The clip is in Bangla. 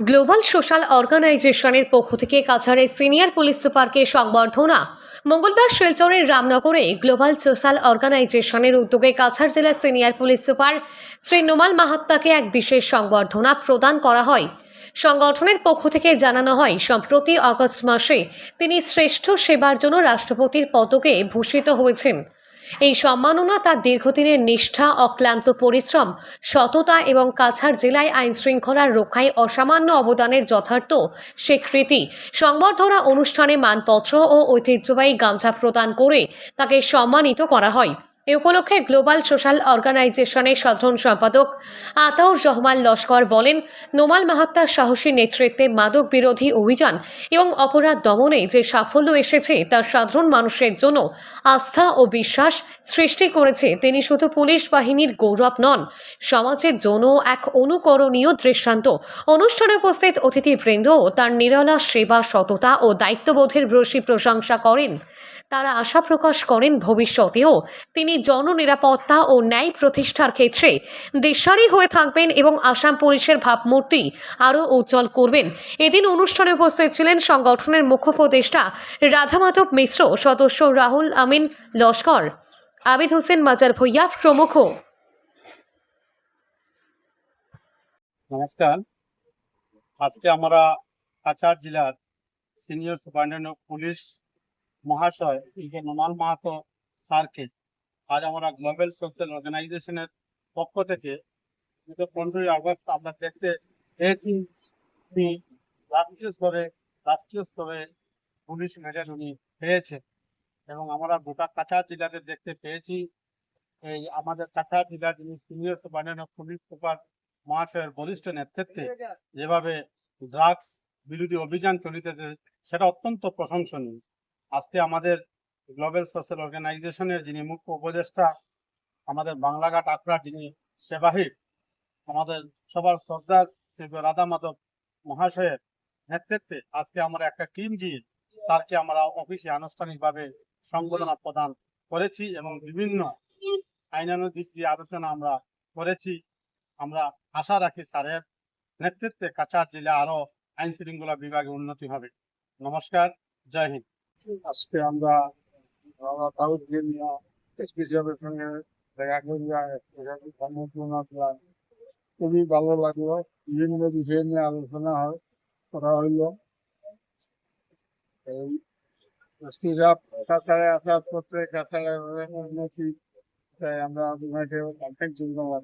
গ্লোবাল সোশ্যাল অর্গানাইজেশনের পক্ষ থেকে কাছাড়ের সিনিয়র পুলিশ সুপারকে সংবর্ধনা। মঙ্গলবার শিলচরের রামনগরে গ্লোবাল সোশ্যাল অর্গানাইজেশনের উদ্যোগে কাছাড় জেলার senior police super Shri Nomal মাহাত্তাকে এক বিশেষ সংবর্ধনা প্রদান করা হয়। সংগঠনের পক্ষ থেকে জানানো হয়, সম্প্রতি আগস্ট মাসে তিনি শ্রেষ্ঠ সেবার জন্য রাষ্ট্রপতির পদকে ভূষিত হয়েছেন। এই সম্মাননা, তার দীর্ঘদিনের নিষ্ঠা, অক্লান্ত পরিশ্রম, সততা এবং কাছাড় জেলায় আইন শৃঙ্খলার রক্ষায় অসামান্য অবদানের যথার্থ স্বীকৃতি। সংবর্ধনা অনুষ্ঠানে মানপত্র ও ঐতিহ্যবাহী গামছা প্রদান করে তাকে সম্মানিত করা হয়। এ উপলক্ষে গ্লোবাল সোশ্যাল অর্গানাইজেশনের সাধারণ সম্পাদক আতাউর রহমান লস্কর বলেন, নোমাল মাহাত্মার সাহসী নেতৃত্বে মাদক বিরোধী অভিযান এবং অপরাধ দমনে যে সাফল্য এসেছে তা সাধারণ মানুষের জন্য আস্থা ও বিশ্বাস সৃষ্টি করেছে, তিনি শুধু পুলিশ বাহিনীর গৌরব নন, সমাজের জন্য এক অনুকরণীয় দৃষ্টান্ত। অনুষ্ঠানে উপস্থিত অতিথিবৃন্দ তার নিরলা সেবা, সততা ও দায়িত্ববোধের ভ্রসী প্রশংসা করেন। তারা আশা প্রকাশ করেন ভবিষ্যতেও। তিনি জননিরাপত্তা ও ন্যায় প্রতিষ্ঠার ক্ষেত্রে দিশারি হয়ে থাকবেন এবং আসাম পুলিশের ভাবমূর্তি আরও উজ্জ্বল করবেন। এদিন অনুষ্ঠানে উপস্থিত ছিলেন সংগঠনের মুখ্য উপদেষ্টা রাধামাধব মিশ্র, সদস্য রাহুল আমিন লস্কর, আবিদ হোসেন মাজার ভুইয়া প্রমুখ। নমস্কার। আজকে আমরা কাছাড় জেলার সিনিয়র সুপারিনটেন্ডেন্ট পুলিশ মহাশয় আজ আমরা পক্ষ থেকে দেখতে পেয়েছি। রাষ্ট্রীয় রাষ্ট্রীয় স্তরে পুলিশ উনি পেয়েছেন এবং আমরা গোটা কাছাড় জেলাতে দেখতে পেয়েছি। এই আমাদের কাছাড় জেলার যিনি সিনিয়র অফ পুলিশ সুপার মহাশয়ের বলিষ্ঠ নেতৃত্বে যেভাবে ড্রাগস বিরোধী অভিযান চলিতেছে, সেটা অত্যন্ত প্রশংসনীয়। আজকে আমাদের গ্লোবাল সোশ্যাল অর্গানাইজেশনের যিনি মুখ্য উপদেষ্টা, আমাদের বাংলাঘাট আকড়ার যিনি সেবাহিক আমাদের সবার শ্রদ্ধার শ্রী রাধা মাধব মহাশয়ের নেতৃত্বে আজকে আমরা একটা টিম দিয়ে স্যারকে আমরা অফিসে আনুষ্ঠানিকভাবে সংবর্ধনা প্রদান করেছি এবং বিভিন্ন আইনানুগ দিক দিয়ে আলোচনা আমরা করেছি। আমরা আশা রাখি স্যারের নেতৃত্বে কাছাড় জেলা আরও আইন শৃঙ্খলা বিভাগে উন্নতি হবে। নমস্কার, জয় হিন্দ। আজকে আমরা খুবই ভালো লাগল। বিভিন্ন বিষয় নিয়ে আলোচনা হয়, করা হইল। এই এসপি সাহেব কাছাড়ে আসার পত্রে উন্নতি তাই আমরা ওনাকে অনেক ধন্যবাদ।